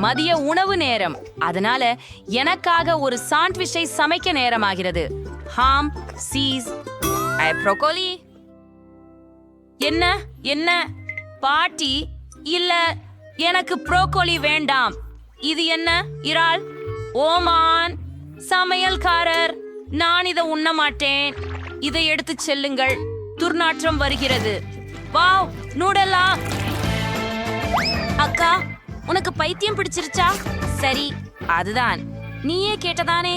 மதிய உணவு நேரம். அதனால எனக்காக ஒரு சாண்ட்விச்சை சமைக்க நேரமாகிறது. ஹாம் சீஸ். ஐ ப்ரோக்கோலி. என்ன என்ன? பாட்டி இல்ல எனக்கு ப்ரோக்கோலி வேண்டாம். இது என்ன இறால்? ஓமான். சமையல்காரர் நான் இதை உண்ண மாட்டேன். இதை எடுத்து செல்லுங்கள். துர்நாற்றம் வருகிறது. வாவ் நூடலா. அக்கா உனக்கு பைத்தியம் பிடிச்சிருச்சா? சரி அதுதான். நீயே கேட்டதானே?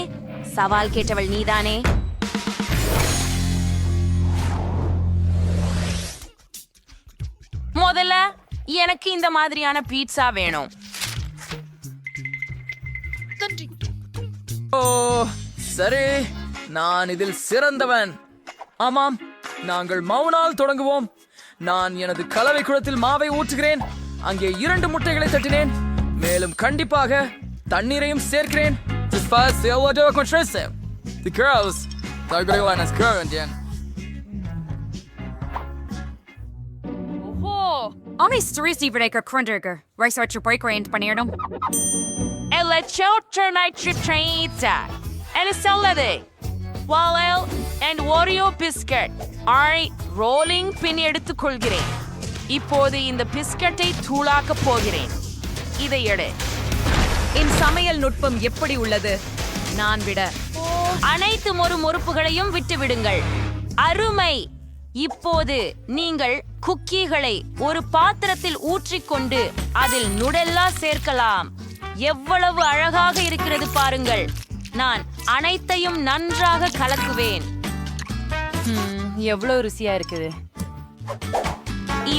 சவால் கேட்டவள் நீதானே? முதல்ல எனக்கு இந்த மாதிரியான பீட்சா வேணும். ஓ சரி. நான் இதில் சிறந்தவன். ஆமாம் நாங்கள் மௌனால் தொடங்குவோம். நான் எனது கலவை குளத்தில் மாவை ஊற்றுகிறேன். அங்கே இரண்டு முட்டைகளை தட்டினேன் மேலும் கண்டிப்பாக தண்ணீரையும் சேர்க்கிறேன் Just first, the order of contraception. The girls, they're going to learn as current, yeah. Only Street Breaker Krunderger. Rice Archer Break Range Panerdum. Ela chotronitrita. Ela salade. Walel and Oreo biscuit. Alright, rolling pin எடுத்துக் கொள்கிறேன் இப்போது இந்த பிஸ்கட்டை தூளாக்க போகிறேன். இதை எடு. என் சமையல் நுட்பம் எப்படி உள்ளது? நான் விட. அனைத்து மொறு மொறுப்புகளையும் விட்டு விடுங்கள். அருமை. இப்போது நீங்கள் குக்கீகளை ஒரு பாத்திரத்தில் ஊற்றிக்கொண்டு அதில் நுடெல்லா சேர்க்கலாம். எவ்வளவு அழகாக இருக்கிறது பாருங்கள். நான் அனைத்தையும் நன்றாக கலக்குவேன். எவ்வளவு ருசியா இருக்குது.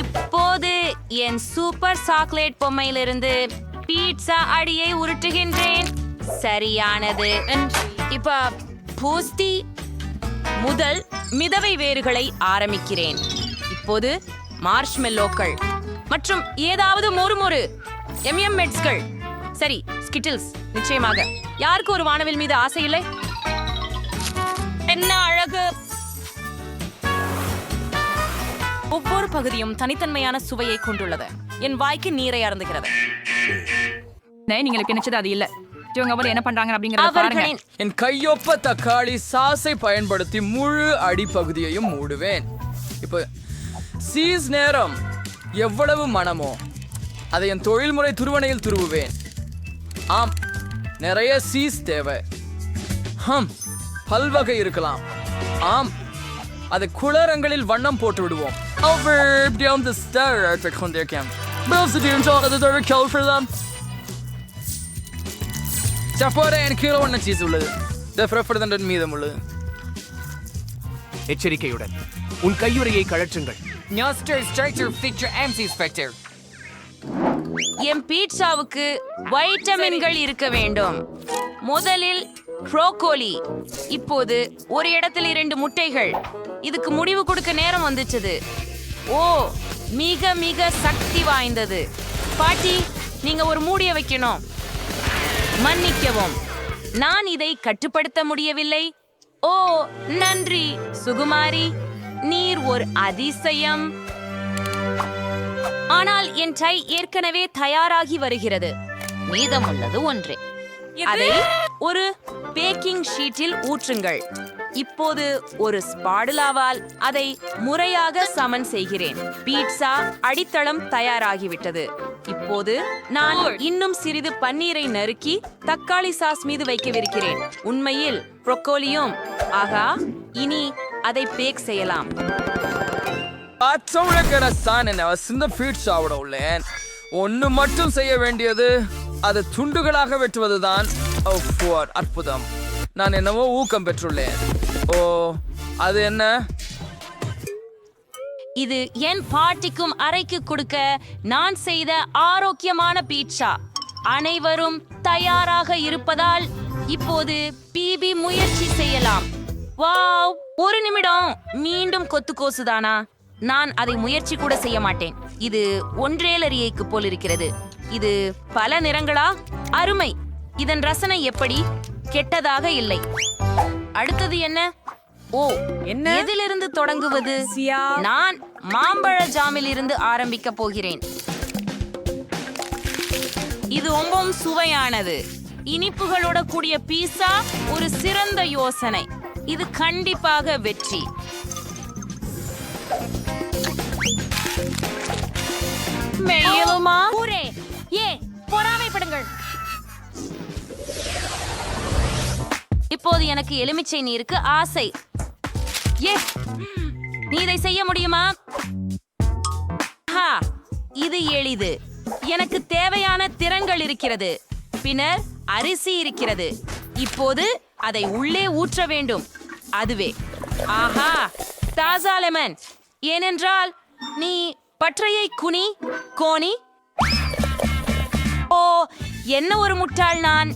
இப்போது என் சூப்பர் சாக்லேட் பொம்மையிலிருந்து பீட்சா அடியை உருட்டுகின்றேன். சரியானது. இப்ப பூஸ்தி முதல் மிதவை வேர்களை ஆரம்பிக்கிறேன். இப்போது மார்ஷ்மெல்லோக்கள் மற்றும் ஏதாவது மொறுமொரு எம்எம் மெட்ஸ்கள். சரி ஸ்கிட்டில்ஸ் நிச்சயமாக. யாருக்கு ஒரு வானவில் மீது ஆசை இல்லை? என்ன அழகு? ஒவ்வொரு பகுதியும் தனித்தன்மையான சுவையை கொண்டுள்ளது. என் வாய்க்கு நீரை அருந்துகிறது. நீங்கள் இப்ப நினைச்சது அது இல்ல. இவங்க வந்து என்ன பண்றாங்க அப்படிங்கறத பாருங்க. அவர்களின் என் கையொப்ப தக்காளி சாஸை பயன்படுத்தி முழு அடிப்பகுதியையும் மூடுவேன். இப்போ சீஸ் நேரம் எவ்வளவு மனமோ அதை என் தொழில்முறை துருவனையில் துருவுவேன். ஆம் நிறைய சீஸ் தேவை. ஹம் பல்வகை இருக்கலாம். ஆம் அதை குளரங்களில் வண்ணம் போட்டு விடுவோம் Over beyond the star art கொண்டிருக்கேன் Behövs det inte ha det där kall för dem? சப்போட எனக்கு கீழே ஒன்று சீஸ் உள்ளது ஃப்ரெஃபர்தன் மீதம் உள்ளது எச்சரிக்கையுடன் உன் கையுறையை கழற்றுங்கள். Noster Structure Feature MC Spectre என் பீட்சாவுக்கு வைட்டமின்கள் இருக்க வேண்டும். முதலில் ப்ரோக்கோலி. இப்போது ஒரு இடத்தில் இரண்டு முட்டைகள். இதுக்கு முடிவு கொடுக்க நேரம் வந்துச்சது. ஓ மிக மிக சக்தி வாய்ந்தது. பாட்டி நீங்க ஒரு மூடிய வைக்கணும். மன்னிக்கவும் நான் இதை கட்டுப்படுத்த முடியவில்லை. ஓ நன்றி சுகுமாரி. நீர் ஒரு அதிசயம். ஆனால் என் டை ஏற்கனவே தயாராகி வருகிறது. மீதமுள்ளது ஒன்றே. அதை ஒரு பேக்கிங் ஷீட்டில் ஊற்றுங்கள். இப்போது ஒரு ஸ்பாடுலாவால் அதை முறையாக சமன் செய்கிறேன். பீட்சா அடித்தளம் தயாராகிவிட்டது. இப்போது நான் இன்னும் சிறிது பன்னீரை நறுக்கி தக்காளி சாஸ் மீது வைக்கவிருக்கிறேன். உண்மையில் ப்ரொக்கோலியும். ஆகா இனி அதை பேக் செய்யலாம். அச்சவுளக்கிற சான் என்ன சிந்த உள்ளேன் ஒன்று மட்டும் செய்ய வேண்டியது அது துண்டுகளாக வெட்டுவதுதான் அற்புதம். நான் என்னவோ ஊக்கம் பெற்றுள்ளேன். ஓ அது என்ன? இது என் பாட்டிக்கும் அறைக்கு கொடுக்க நான் செய்த ஆரோக்கியமான பீட்சா. அனைவரும் தயாராக இருப்பதால் இப்போது பிபி முயற்சி செய்யலாம். வாவ் ஒரு நிமிடம். மீண்டும் கொத்து கோசுதானா? நான் அதை முயற்சி கூட செய்ய மாட்டேன். இது ஒன்றேலரியைக்கு போல் இருக்கிறது இது பல நிறங்களா? அருமை. இதன் ரசனை எப்படி? கெட்டதாக இல்லை. அடுத்தது என்ன? ஓ என்ன? எதிலிருந்து தொடங்குவது? சியா. நான் மாம்பழ ஜாமில் இருந்து ஆரம்பிக்க போகிறேன். இது ரொம்பவும் சுவையானது. இனிப்புகளோட கூடிய பீஸா ஒரு சிறந்த யோசனை. இது கண்டிப்பாக வெற்றி. மேலுமா ஊரே ஏ பொறாமைப்படுங்கள். இப்போது எனக்கு எலுமிச்சை நீருக்கு ஆசை. ஏ நீ இதை செய்ய முடியுமா? இது எளிது. எனக்கு தேவையான திறன்கள் இருக்கிறது. பின்னர் அரிசி இருக்கிறது. இப்போது அதை உள்ளே ஊற்ற வேண்டும். அதுவே. ஆஹா தாசா லெமன். ஏனென்றால் நீ பற்றையை குனி கோணி. ஓ என்ன ஒரு முட்டாள் நான்.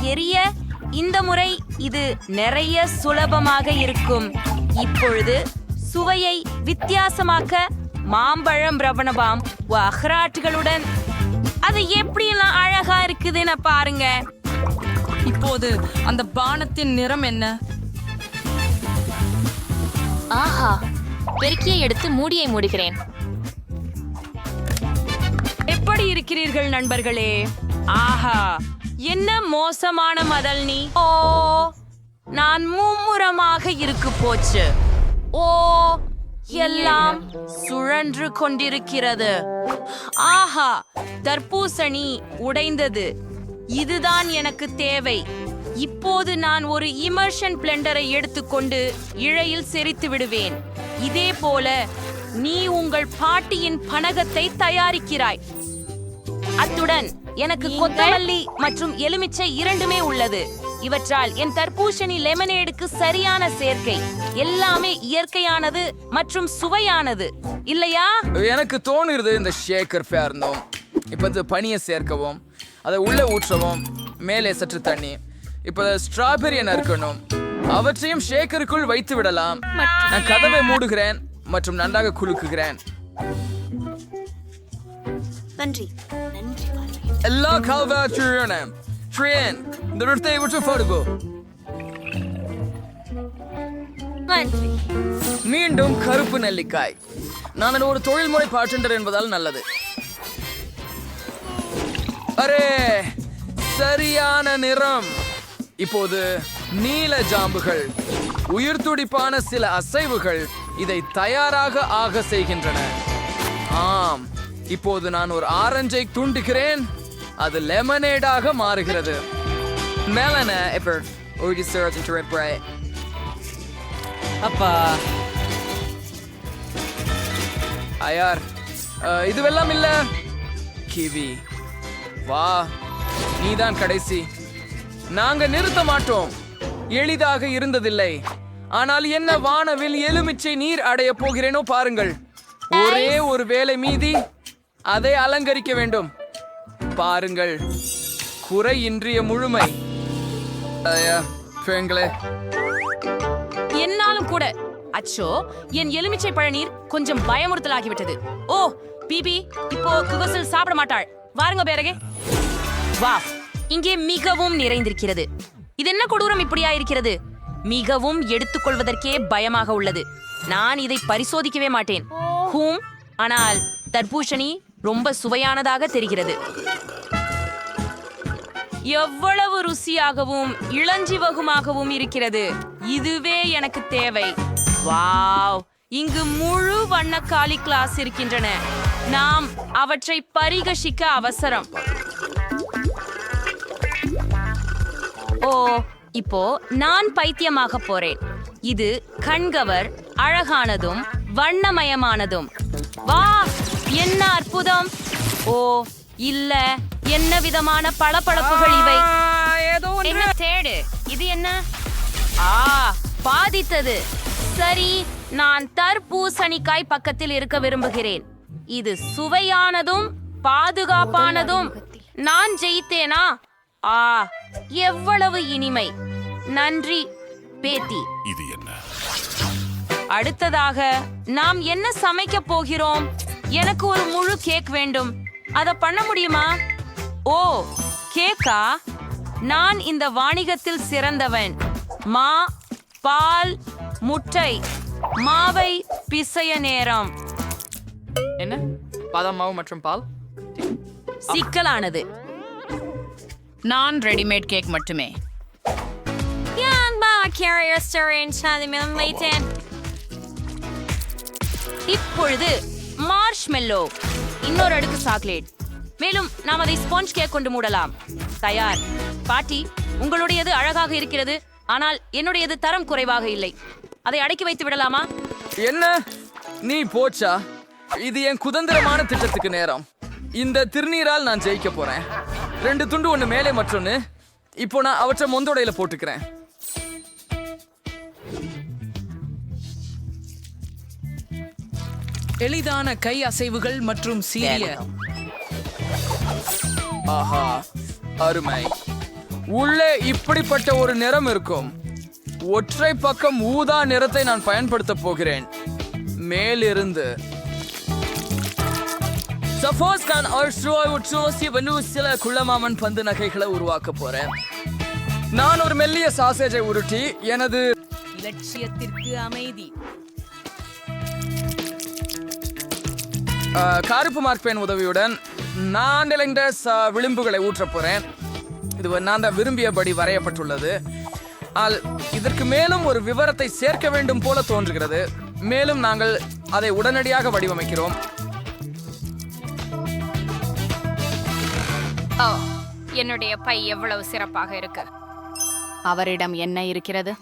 எரிய இந்த முறை இது நிறைய சுலபமாக இருக்கும். இப்பொழுது சுவையை வித்தியாசமாக்க மாம்பழம் ரவணபாம் அஹ்ராட்டுகளுடன் அது எப்படியெல்லாம் அழகா இருக்குதுன்னு பாருங்க. இப்போது அந்த பானத்தின் நிறம் என்ன? ஆஹா பெருக்கியை எடுத்து மூடியை மூடுகிறேன். எப்படி இருக்கிறீர்கள் நண்பர்களே? ஆஹா என்ன மோசமான மதல் நீ? ஓ நான் மும்முரமாக இருக்கு போச்சு. ஓ எல்லாம் சுழன்று கொண்டிருக்கிறது. ஆஹா தர்பூசணி உடைந்தது. இதுதான் எனக்கு தேவை. இப்போது நான் ஒரு இமர்ஷன் பிளெண்டரை எடுத்துக்கொண்டு இழையில் செரித்து விடுவேன். இதே போல நீ உங்கள் பாட்டியின் பணகத்தை தயாரிக்கிறாய். எனக்கு கொத்தமல்லி மற்றும் எலுமிச்சை இரண்டுமே உள்ளது. இவற்றால் என் தர்பூசணி லெமனேடுக்கு சரியான சேர்க்கை. எல்லாமே இயற்கையானது மற்றும் சுவையானது. இல்லையா? எனக்கு தோணுகிறது இந்த ஷேக்கர் பேர்ந்தோம் இப்போ இந்த பனியை சேர்க்கவும் அதை உள்ளே ஊற்றவும் மேலே சற்று தண்ணி. இப்போ ஸ்ட்ராபெரியை நறுக்கணும் அவற்றையும் ஷேக்கருக்குள் வைத்து விடலாம். நான் கதவை மூடுகிறேன் மற்றும் நன்றாக குலுக்குகிறேன். நன்றி. நன்றி எல்லா கால்வாச்சும் ட்ரெயின் இந்த இடத்தை விட்டு போடுகோ. நன்றி. மீண்டும் கருப்பு நெல்லிக்காய். நான் ஒரு தொழில்முறை பார்ட்டெண்டர் என்பதால் நல்லது. அரே சரியான நிறம். இப்போது நீல ஜாம்புகள் உயிர் துடிப்பான சில அசைவுகள் இதை தயாராக ஆக செய்கின்றன. ஆம். இப்போது நான் ஒரு ஆரஞ்சை துண்டுகிறேன். அது லெமனேடாக மாறுகிறது. மேலன இப்போ ஒரு சர்ஜன் அப்பா. அயார் அஹ், இதுவெல்லாம் இல்ல. கிவி. வா நீதான் கடைசி. நாங்க நிறுத்த மாட்டோம். எளிதாக இருந்ததில்லை. ஆனால் என்ன வானவில் எலுமிச்சை நீர் அடைய போகிறேனோ பாருங்கள். ஒரே ஒரு வேலை மீதி. அதை அலங்கரிக்க வேண்டும். பாருங்கள் குறை இன்றிய முழுமை. பெண்களே. என்னாலும் கூட. அச்சோ என் எலுமிச்சை பழநீர் கொஞ்சம் பயமுறுத்தலாகிவிட்டது. ஓ பிபி இப்போ குகசில் சாப்பிட மாட்டாள். வாருங்க பேரகே. வா. இங்கே மிகவும் நிறைந்திருக்கிறது. இது என்ன கொடூரம் இப்படியா இருக்கிறது மிகவும் எடுத்துக்கொள்வதற்கே பயமாக உள்ளது. நான் இதை பரிசோதிக்கவே மாட்டேன். ஹூம் ஆனால் தர்பூஷணி ரொம்ப சுவையானதாக தெரிகிறது. எவ்வளவு ருசியாகவும் இளஞ்சிவகுமாகவும் இருக்கிறது. இதுவே எனக்கு தேவை. வாவ்! இங்கு முழு வண்ண காலி கிளாஸ் இருக்கின்றன. நாம் அவற்றை பரிகசிக்க அவசரம். ஓ இப்போ நான் பைத்தியமாக போறேன். இது கண்கவர் அழகானதும் வண்ணமயமானதும். என்ன அற்புதம்? ஓ இல்ல. என்ன விதமான பளபளப்புகள் இவை? என்ன தேடு? இது என்ன? ஆ பாதித்தது. சரி நான் தர்பூசணிக்காய் பக்கத்தில் இருக்க விரும்புகிறேன். இது சுவையானதும் பாதுகாப்பானதும் நான் ஜெயித்தேனா? ஆ எவ்வளவு இனிமை. நன்றி பேத்தி. இது என்ன? அடுத்ததாக நாம் என்ன சமைக்க போகிறோம்? எனக்கு ஒரு முழு கேக் வேண்டும். அத பண்ண முடியுமா? ஓ கேக்கா நான் இந்த வாணிகத்தில் சிறந்தவன். மா பால் முட்டை மாவை பிசைய நேரம். என்ன? பாதாம் மாவு மற்றும் பால்? சிக்கலானது. நான் ரெடிமேட் கேக் மட்டுமே. இப்பொழுது மார்ஷ்மெல்லோ. இன்னொரு அடுக்கு சாக்லேட். மேலும் நாம் அதை ஸ்பாஞ்ச் கேக் கொண்டு மூடலாம். தயார். பாட்டி உங்களுடையது அழகாக இருக்கிறது. ஆனால் என்னுடையது தரம் குறைவாக இல்லை. அதை அடக்கி வைத்து விடலாமா? என்ன? நீ போச்சா? இது என் குதந்திரமான திட்டத்துக்கு நேரம். இந்த திருநீரால் நான் ஜெயிக்க போறேன். ரெண்டு துண்டு ஒன்று மேலே மற்றொன்னு. இப்போ நான் அவற்றை மொந்தோடையில போட்டுக்கிறேன். எளிதான கை அசைவுகள் மற்றும் சீரிய ஆஹா அருமை. உள்ளே இப்படிப்பட்ட ஒரு நிறம் இருக்கும். ஒற்றை பக்கம் ஊதா நிறத்தை நான் பயன்படுத்த போகிறேன். மேலிருந்து. சப்போஸ் நான் சில குள்ளமாமன் பந்து நகைகளை உருவாக்க போறேன். நான் ஒரு மெல்லிய சாசேஜை உருட்டி எனது இலட்சியத்திற்கு அமைதி. கருப்பு மார்க்பேன் உதவியுடன் நான் இளைந்த ச- விளிம்புகளை ஊற்றப் போறேன். இது நான் தான் விரும்பியபடி வரையப்பட்டுள்ளது. ஆல் இதற்கு மேலும் ஒரு விவரத்தை சேர்க்க வேண்டும் போல தோன்றுகிறது. மேலும் நாங்கள் அதை உடனடியாக வடிவமைக்கிறோம். என்னுடைய பை எவ்வளவு சிறப்பாக இருக்கு? அவரிடம் என்ன இருக்கிறது?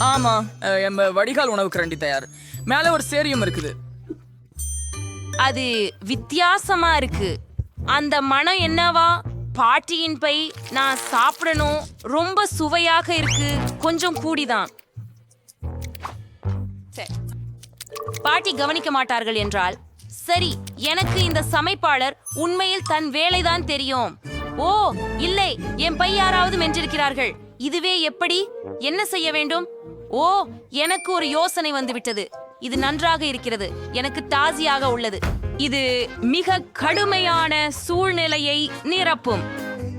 ஆமா வடிகால் உணவு கரண்டி தயார். மேலே ஒரு சேரியம் இருக்குது. அது வித்தியாசமா இருக்கு. அந்த மனம் என்னவா? பாட்டியின் பை நான் சாப்பிடணும். ரொம்ப சுவையாக இருக்கு. கொஞ்சம் கூடிதான். பாட்டி கவனிக்க மாட்டார்கள் என்றால் சரி எனக்கு இந்த சமைப்பாளர் உண்மையில் தன் வேலைதான் தெரியும். ஓ இல்லை என் பை யாராவது மென்றிருக்கிறார்கள். இதுவே எப்படி? என்ன செய்ய வேண்டும்? ஓ எனக்கு ஒரு யோசனை வந்துவிட்டது. இது நன்றாக இருக்கிறது. எனக்கு தாசியாக உள்ளது. இது மிக கடுமையான சூழ்நிலையை நிரப்பும்.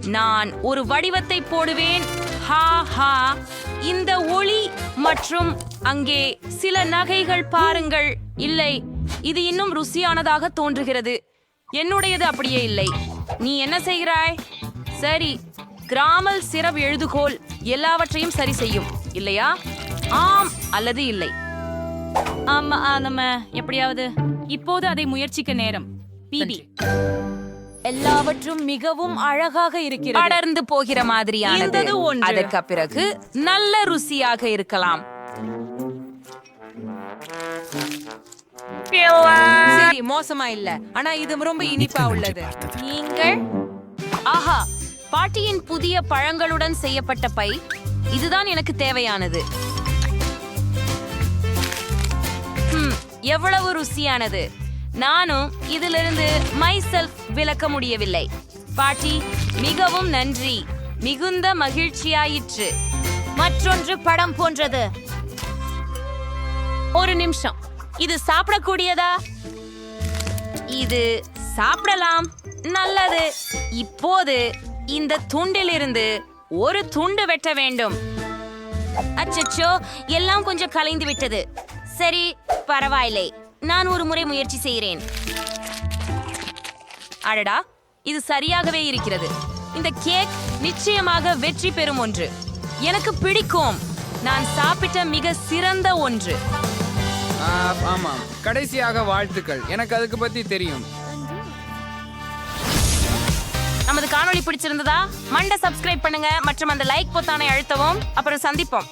நான் ஒரு வடிவத்தை போடுவேன். ஹா ஹா. இந்த ஒளி மற்றும் அங்கே சில நகைகள் பாருங்கள். இல்லை இது இன்னும் ருசியானதாக தோன்றுகிறது. என்னுடையது அப்படியே இல்லை. நீ என்ன செய்கிறாய்? சரி கிராமல் சிறப் எழுதுகோல். எல்லாவற்றையும் சரி செய்யும். இல்லையா? ஆம் அல்லது இல்லை. ஆமா நம்ம எப்படியாவது இப்போது அதை முயற்சிக்க நேரம். பிபி எல்லாவற்றும் மிகவும் அழகாக இருக்கிறது. படர்ந்து போகிற மாதிரியானது. அதற்கு பிறகு நல்ல ருசியாக இருக்கலாம். சரி மோசமா இல்ல. ஆனா இது ரொம்ப இனிப்பா உள்ளது. நீங்கள்? ஆஹா பாட்டியின் புதிய பழங்களுடன் செய்யப்பட்ட பை. இதுதான் எனக்கு தேவையானது. எவ்வளவு ருசியானது? நானும் இதிலிருந்து மை செல்ஃப் விளக்க முடியவில்லை. பாட்டி மிகவும் நன்றி. மிகுந்த மகிழ்ச்சியாயிற்று. மற்றொன்று படம் போன்றது. ஒரு நிமிஷம். இது சாப்பிடக்கூடியதா? இது சாப்பிடலாம். நல்லது. இப்போது இந்த துண்டிலிருந்து ஒரு துண்டு வெட்ட வேண்டும். அச்சச்சோ எல்லாம் கொஞ்சம் கலைந்து விட்டது. சரி பரவாயில்லை. நான் ஒரு முறை முயற்சி செய்கிறேன். அடடா இது சரியாகவே இருக்கிறது. இந்த கேக் நிச்சயமாக வெற்றி பெறும் ஒன்று. எனக்கு பிடிக்கும். நான் சாப்பிட்ட மிக சிறந்த ஒன்று. ஆமாம். கடைசியாக வாழ்த்துக்கள். எனக்கு அதுக்கு பத்தி தெரியும். நமது காணொளி பிடிச்சிருந்ததா? மண்ட சப்ஸ்கிரைப் பண்ணுங்க மற்றும் அந்த லைக் பொத்தானை அழுத்தவும். அப்புறம் சந்திப்போம்.